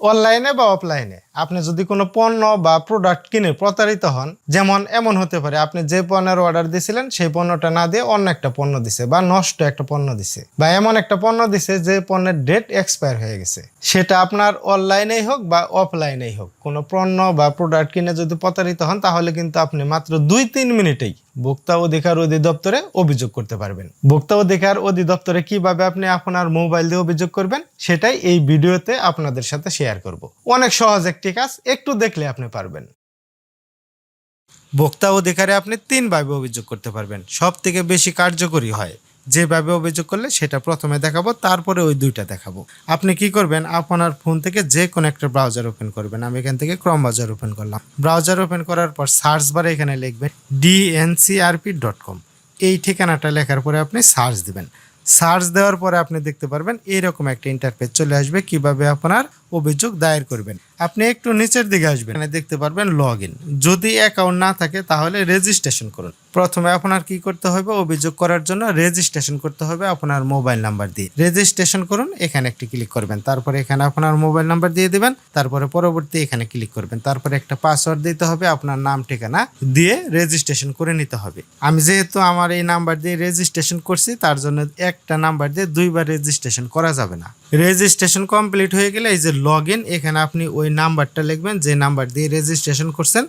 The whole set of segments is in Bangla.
অনলাইনে বা অফলাইনে আপনি যদি কোনো পণ্য বা প্রোডাক্ট কিনে প্রতারিত হন, যেমন এমন হতে পারে আপনি যে পণ্যের অর্ডার দিয়েছিলেন সেই পণ্যটা না দিয়ে অন্য একটা পণ্য দিছে বা নষ্ট একটা পণ্য দিছে বা এমন একটা পণ্য দিছে যে পণ্যের ডেট এক্সপায়ার হয়ে গেছে। সেটা আপনার অনলাইনেই হোক বা অফলাইনেই হোক, কোনো পণ্য বা প্রোডাক্ট কিনে যদি প্রতারিত হন, তাহলে কিন্তু আপনি মাত্র দুই তিন মিনিটেই ভোক্তা অধিকার অধিদপ্তরে অভিযোগ করতে পারবেন। ভোক্তা অধিকার অধিদপ্তরে কীভাবে আপনি আপনার মোবাইল দিয়ে অভিযোগ করবেন, সেটাই এই ভিডিওতে আপনাদের সাথে শেয়ার করব। অনেক সহজ একটি কাজ, একটু দেখলে আপনি পারবেন। ভোক্তা অধিকারে আপনি তিনভাবে অভিযোগ করতে পারবেন। সব থেকে বেশি কার্যকরী হয় যেভাবে অভিযোগ করলে সেটা প্রথমে দেখাবো, তারপরে ওই দুইটা দেখাবো। আপনি কি করবেন? আপনার ফোন থেকে যে কোনো একটা ব্রাউজার ওপেন করবেন। আমি এখান থেকে ক্রম ব্রাউজার ওপেন করলাম। ব্রাউজার ওপেন করার পর সার্চ বারে এখানে লিখবেন ডিএনসিআরপি ডট কম এই ঠিকানাটা লেখার পরে আপনি সার্চ দিবেন। সার্চ দেওয়ার পরে আপনি দেখতে পারবেন এইরকম একটা ইন্টারফেস চলে আসবে, কীভাবে আপনার অভিযোগ দায়ের করবেন। আপনি একটু নিচের দিকে আসবেন। দেখতে পারবেন লগ যদি অ্যাকাউন্ট না থাকে, তাহলে রেজিস্ট্রেশন করুন। প্রথমে আপনার কি করতে হবে? অভিযোগ করার জন্য রেজিস্ট্রেশন করতে হবে আপনার মোবাইল নাম্বার দিয়ে। রেজিস্ট্রেশন করুন, এখানে একটি ক্লিক করবেন। তারপরে এখানে আপনার মোবাইল নাম্বার দিয়ে দেবেন। তারপরে পরবর্তী এখানে ক্লিক করবেন। তারপরে একটা পাসওয়ার্ড দিতে হবে, আপনার নাম, ঠিকানা দিয়ে রেজিস্ট্রেশন করে নিতে হবে। আমি যেহেতু আমার এই নাম্বার দিয়ে রেজিস্ট্রেশন করছি, তার জন্য একটা নাম্বার দিয়ে দুইবার রেজিস্ট্রেশন করা যাবে না। রেজিস্ট্রেশন কমপ্লিট হয়ে গেলে এই যে লগ এখানে আপনি ওই নাম্বারটা লিখবেন, যে নাম্বার দিয়ে রেজিস্ট্রেশন করছেন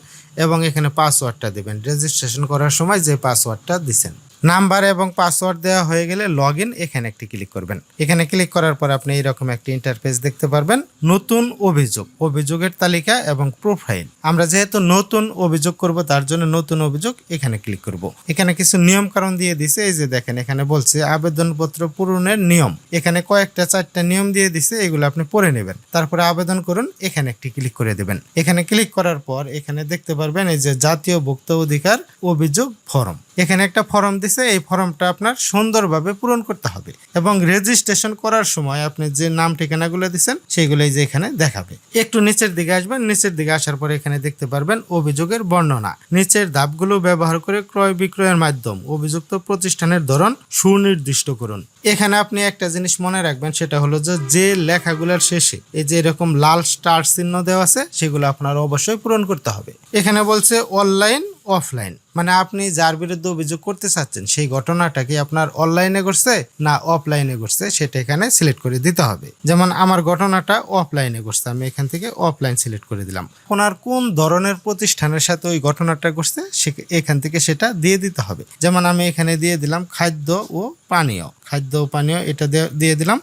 এবং এখানে পাসওয়ার্ডটা দেবেন। রেজিস্ট্রেশন করার সময় যে পাসওয়ার্ডটা দিছেন। নাম্বার এবং পাসওয়ার্ড দেওয়া হয়ে গেলে লগ এখানে একটি ক্লিক করবেন। এখানে ক্লিক করার পর আপনি এরকম একটি ইন্টারফেস দেখতে পারবেন। নতুন অভিযোগ, অভিযোগের তালিকা এবং প্রোফাইল আমরা যেহেতু নতুন অভিযোগ করব, তার জন্য নতুন অভিযোগ এখানে ক্লিক করব। এখানে কিছু নিয়ম কারণ দিয়ে দিছে, এই যে দেখেন এখানে বলছে আবেদনপত্র পূরণের নিয়ম। এখানে কয়েকটা, চারটা নিয়ম দিয়ে দিছে, এগুলো আপনি পড়ে নেবেন। তারপরে আবেদন করুন, এখানে একটি ক্লিক করে দেবেন। এখানে ক্লিক করার পর এখানে দেখতে পারবেন এই যে জাতীয় ভোক্তা অধিকার অভিযোগ ফর্ম। এখানে একটা ফর্ম দিছে, এই ফর্মটা আপনার সুন্দরভাবে পূরণ করতে হবে। এবং রেজিস্ট্রেশন করার সময় আপনি যে নাম ঠিকানাগুলো দিচ্ছেন সেগুলোই যে এখানে দেখাবে। একটু নিচের দিকে আসবেন, নিচের দিকে আসার পরে এখানে দেখতে পারবেন অভিযোগের বর্ণনা। নিচের ধাপগুলো ব্যবহার করে ক্রয় বিক্রয়ের মাধ্যম অভিযুক্ত প্রতিষ্ঠানের ধরন সুনির্দিষ্ট করুন। এখানে আপনি একটা জিনিস মনে রাখবেন, সেটা হলো যে যে লেখাগুলোর শেষে এই যে এরকম লাল স্টার চিহ্ন দেওয়া আছে, সেগুলো আপনার অবশ্যই পূরণ করতে হবে। এখানে বলছে অনলাইন, অফলাইন। মানে আপনি যার বিরুদ্ধে অভিযোগ করতে চাচ্ছেন, সেই ঘটনাটা কি আপনার অনলাইনে ঘটছে না অফলাইনে ঘটছে, সেটা এখানে সিলেক্ট করে দিতে হবে। যেমন আমার ঘটনাটা অফলাইনে ঘটছে, আমি এখান থেকে অফলাইন সিলেক্ট করে দিলাম। ওনার কোন ধরনের প্রতিষ্ঠানের সাথে ওই ঘটনাটা ঘটছে এখান থেকে সেটা দিয়ে দিতে হবে। যেমন আমি এখানে দিয়ে দিলাম খাদ্য ও পানীয়। খাদ্য ও পানীয় এটা দিয়ে দিলাম।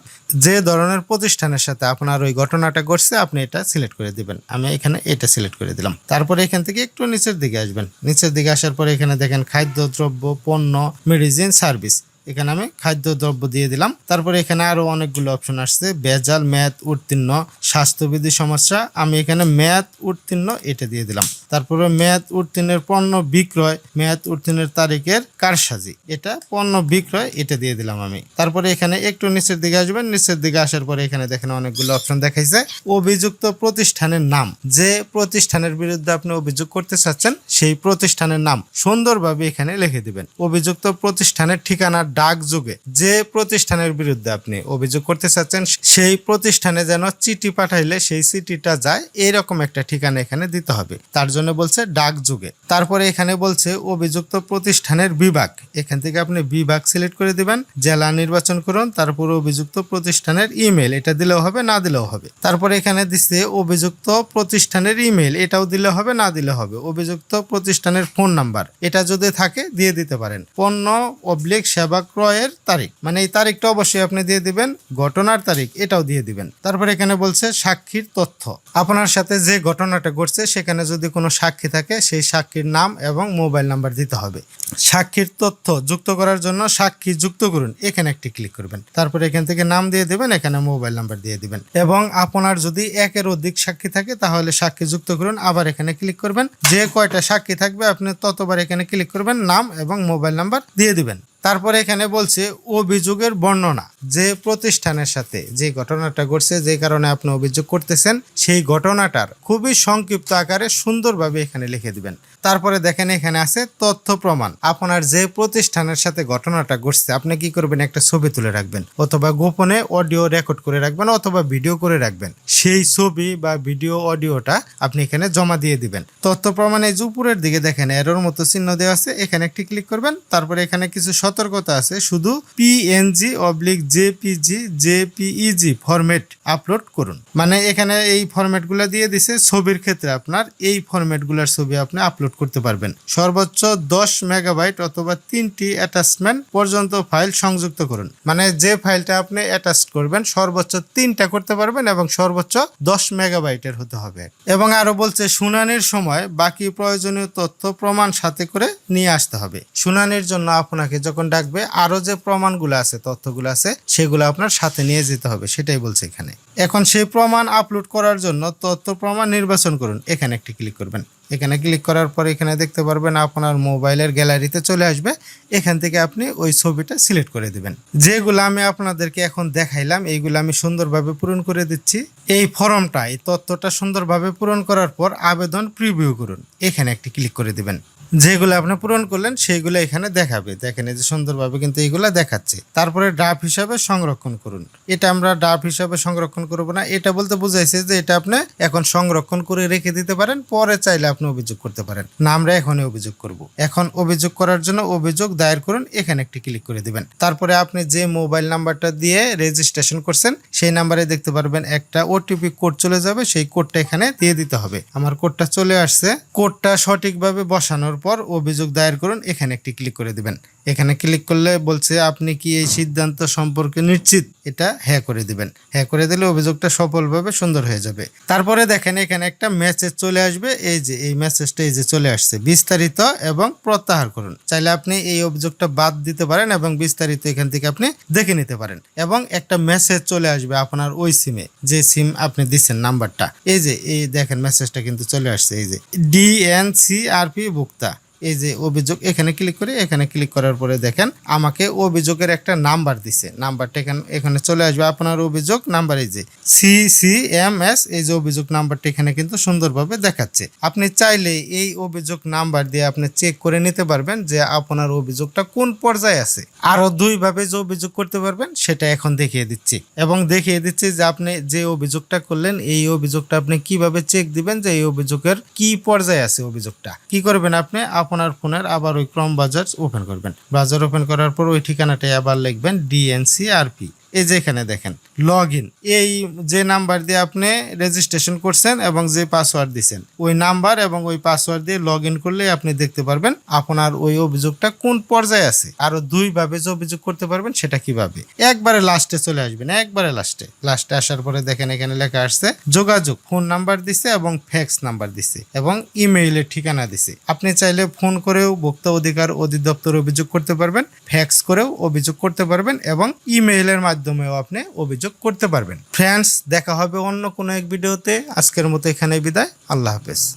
যে ধরনের প্রতিষ্ঠানের সাথে আপনার ওই ঘটনাটা ঘটছে, আপনি এটা সিলেক্ট করে দিবেন। আমি এখানে এটা সিলেক্ট করে দিলাম। তারপরে এখান থেকে একটু নিচের দিকে আসবেন। নিচের দিকে আসার পরে এখানে দেখেন খাদ্য, দ্রব্য, পণ্য মেডিসিন সার্ভিস এখানে আমি খাদ্য দ্রব্য দিয়ে দিলাম। তারপরে এখানে আরও অনেকগুলো অপশন আসছে। বেজাল ম্যাথ উত্তীর্ণ, স্বাস্থ্যবিধি সমস্যা। আমি এখানে ম্যাথ উত্তীর্ণ এটা দিয়ে দিলাম। তারপরে ম্যাথ উত্তীর্ণের পণ্য বিক্রয় ম্যাথ উত্তীর্ণের তারিখের কারসাজি। এটা পণ্য বিক্রয়, এটা দিয়ে দিলাম আমি। তারপরে এখানে একটু নিচের দিকে আসবেন। নিচের দিকে আসার পরে এখানে দেখেন অনেকগুলো অপশন দেখাইছে। অভিযুক্ত প্রতিষ্ঠানের নাম। যে প্রতিষ্ঠানের বিরুদ্ধে আপনি অভিযোগ করতে চাচ্ছেন, সেই প্রতিষ্ঠানের নাম সুন্দরভাবে এখানে লিখে দিবেন। অভিযুক্ত প্রতিষ্ঠানের ঠিকানা ডাক যুগে যে প্রতিষ্ঠানের বিরুদ্ধে আপনি অভিযোগ করতে চাচ্ছেন, সেই প্রতিষ্ঠানে যেন চিঠি পাঠাইলে সেই চিঠিটা যায়, এরকম একটা ঠিকানা এখানে দিতে হবে। তার জন্য বলছে ডাক যুগে। তারপরে এখানে বলছে অভিযুক্ত প্রতিষ্ঠানের বিভাগ। এখান থেকে আপনি বিভাগ সিলেক্ট করে দিবেন, জেলা নির্বাচন করুন, তারপরে অভিযুক্ত প্রতিষ্ঠানের ইমেল, এটা দিলেও হবে, না দিলেও হবে। তারপরে এখানে দিচ্ছে অভিযুক্ত প্রতিষ্ঠানের ইমেল, এটাও দিলে হবে, না দিলে হবে। অভিযুক্ত প্রতিষ্ঠানের ফোন নাম্বার, এটা যদি থাকে, দিয়ে দিতে পারেন। পণ্য, অবলিক, সেবা ক্রয়ের তারিখ। মানে এই তারিখটা অবশ্যই আপনি দিয়ে দিবেন, ঘটনার তারিখ এটাও দিয়ে দিবেন। তারপরে এখানে বলছে সাক্ষীর তথ্য। আপনার সাথে যে ঘটনাটা ঘটছে, সেখানে যদি কোনো সাক্ষী থাকে, সেই সাক্ষীর নাম এবং মোবাইল নাম্বার দিতে হবে। সাক্ষীর তথ্য যুক্ত করার জন্য সাক্ষী যুক্ত করুন। এখানে একটি ক্লিক করবেন। তারপরে এখান থেকে নাম দিয়ে দেবেন, এখানে মোবাইল নাম্বার দিয়ে দিবেন। এবং আপনার যদি একের অধিক সাক্ষী থাকে, তাহলে সাক্ষী যুক্ত করুন। আবার এখানে ক্লিক করবেন। যে কয়টা সাক্ষী থাকবে, আপনি ততবার এখানে ক্লিক করবেন, নাম এবং মোবাইল নাম্বার দিয়ে দিবেন। তারপরে এখানে বলছে অভিযোগের বর্ণনা। যে প্রতিষ্ঠানের সাথে যে ঘটনাটা ঘটছে, যে কারণে আপনি অভিযোগ করতেছেন, সেই ঘটনাটার খুবই সংক্ষিপ্ত আকারে সুন্দরভাবে এখানে লিখে দিবেন। তারপরে দেখেন এখানে আছে তথ্য প্রমাণ। আপনার যে প্রতিষ্ঠানের সাথে ঘটনাটা ঘটছে, আপনি কি করবেন? একটা ছবি তুলে রাখবেন, অথবা গোপনে অডিও রেকর্ড করে রাখবেন, অথবা ভিডিও করে রাখবেন। সেই ছবি বা ভিডিও, অডিওটা আপনি এখানে জমা দিয়ে দিবেন। তথ্য প্রমাণে যে উপরের দিকে দেখেন এরোর মতো চিহ্ন দেওয়া আছে, এখানে একটি ক্লিক করবেন। তারপরে এখানে কিছু সতর্কতা আছে, শুধু PNG oblique JPG, JPEG format upload করুন। মানে এখানে এই ফরম্যাটগুলো দিয়ে দিছে, ছবির ক্ষেত্রে আপনার এই ফরম্যাটগুলোর ছবি আপনি আপলোড করতে পারবেন। সর্বোচ্চ দশ মেগাবাইট অথবা তিনটি অ্যাটাচমেন্ট পর্যন্ত ফাইল সংযুক্ত করুন। মানে যে ফাইলটা আপনি অ্যাটাচ করবেন, সর্বোচ্চ তিনটা করতে পারবেন এবং সর্বোচ্চ দশ মেগাবাইটের হতে হবে। এবং আরও বলছে, শুনানির সময় বাকি প্রয়োজনীয় তথ্য প্রমাণ সাথে করে নিয়ে আসতে হবে। শুনানির জন্য আপনাকে যখন ডাকবে, আরও যে প্রমাণগুলো আছে, তথ্যগুলো আছে সেগুলো আপনার সাথে নিয়ে যেতে হবে, সেটাই বলছে এখানে। এখন সেই প্রমাণ আপলোড করার জন্য তথ্য প্রমাণ নির্বাচন করুন। এখানে একটি ক্লিক করবেন। এখানে ক্লিক করার পর এখানে দেখতে পারবেন আপনার মোবাইলের গ্যালারিতে চলে আসবে। এখান থেকে আপনি ওই ছবিটা সিলেক্ট করে দিবেন। যেগুলো আমি আপনাদেরকে এখন দেখাইলাম, এইগুলো আমি সুন্দরভাবে পূরণ করে দিচ্ছি। এই ফর্মটা, এই তথ্যটা সুন্দরভাবে পূরণ করার পর আবেদন প্রিভিউ করুন। এখানে একটি ক্লিক করে দিবেন। যেগুলো আপনি পূরণ করলেন, সেইগুলো এখানে দেখাবে। দেখেন এই যে সুন্দরভাবে কিন্তু এইগুলো দেখাচ্ছে। তারপরে ড্রাফট হিসাবে সংরক্ষণ করুন। এটা আমরা ড্রাফট হিসাবে সংরক্ষণ করব না। এটা বলতে বুঝাইছে যে এটা আপনি এখন সংরক্ষণ করে রেখে দিতে পারেন, পরে চাইলে আপনি অভিযোগ করতে পারেন। না, আমরা এখনই অভিযোগ করব। এখন অভিযোগ করার জন্য অভিযোগ দায়ের করুন, এখানে একটি ক্লিক করে দিবেন। তারপরে আপনি যে মোবাইল নাম্বারটা দিয়ে রেজিস্ট্রেশন করছেন, সেই নাম্বারে দেখতে পারবেন একটা ওটিপি কোড চলে যাবে, সেই কোডটা এখানে দিয়ে দিতে হবে। আমার কোডটা চলে আসছে। কোডটা সঠিকভাবে বসানোর পর অভিযোগ দায়ের করুন এখানে একটি ক্লিক করে দিবেন। এখানে ক্লিক করলে বলছে, আপনি কি এই সিদ্ধান্ত সম্পর্কে নিশ্চিত? এটা হ্যাঁ করে দিবেন। হ্যাঁ করে দিলে অভিযোগটা সফলভাবে সুন্দর হয়ে যাবে। তারপরে দেখেন, এখানে একটা মেসেজ চলে আসবে। এই যে, এই মেসেজটা এই যে চলে আসছে। বিস্তারিত এবং প্রত্যাহার করুন। চাইলে আপনি এই অভিযোগটা বাদ দিতে পারেন এবং বিস্তারিত এখান থেকে আপনি দেখে নিতে পারেন। এবং একটা মেসেজ চলে আসবে আপনার ওই সিমে যে সিম আপনি দিচ্ছেন নাম্বারটা। এই যে, এই দেখেন মেসেজটা কিন্তু চলে আসছে। এই যে ডিএনসিআরপি ভুক্তা। এই যে অভিযোগ, এখানে ক্লিক করে, এখানে ক্লিক করার পরে দেখেন আমাকে অভিযোগের একটা নাম্বার দিছে। নাম্বারটা এখানে এখানে চলে আসবে আপনার অভিযোগ নাম্বার এই যে সি সি এম এস এই যে অভিযোগ নাম্বারটা এখানে কিন্তু সুন্দরভাবে দেখাচ্ছে। আপনি চাইলে এই অভিযোগ নাম্বার দিয়ে আপনি চেক করে নিতে পারবেন যে আপনার অভিযোগটা কোন পর্যায়ে আছে। আরও দুই ভাবে যে অভিযোগ করতে পারবেন, সেটা এখন দেখিয়ে দিচ্ছি। এবং দেখিয়ে দিচ্ছি যে আপনি যে অভিযোগটা করলেন, এই অভিযোগটা আপনি কীভাবে চেক দিবেন যে এই অভিযোগের কি পর্যায়ে আছে অভিযোগটা। কি করবেন আপনি? আপনার ফোনের আবার ওই ক্রম বাজার ওপেন করবেন। ব্রাউজার ওপেন করার পর ওই ঠিকানাটাই আবার লিখবেন ডিএনসি আরপি এই যে এখানে দেখেন লগ ইন এই যে নাম্বার দিয়ে আপনি রেজিস্ট্রেশন করছেন এবং যে পাসওয়ার্ড দিছেন, ওই নাম্বার এবং ওই পাসওয়ার্ড দিয়ে লগ ইন করলে আপনি দেখতে পারবেন আপনার ওই অভিযোগটা কোন পর্যায়ে আছে। আরও দুই ভাবে যে অভিযোগ করতে পারবেন সেটা কীভাবে? একবারে লাস্টে চলে আসবেন, একবারে লাস্টে লাস্টে আসার পরে দেখেন এখানে লেখা আসছে, যোগাযোগ ফোন নাম্বার দিছে এবং ফ্যাক্স নাম্বার দিছে এবং ইমেইলের ঠিকানা দিছে। আপনি চাইলে ফোন করেও ভোক্তা অধিকার অধিদপ্তর অভিযোগ করতে পারবেন ফ্যাক্স করেও অভিযোগ করতে পারবেন এবং ইমেইলের মাধ্যমেও আপনি অভিযোগ করতে পারবেন। ফ্রেন্ডস, দেখা হবে অন্য কোনো এক ভিডিওতে। আজকের মতো এখানে বিদায়। আল্লাহ হাফেজ।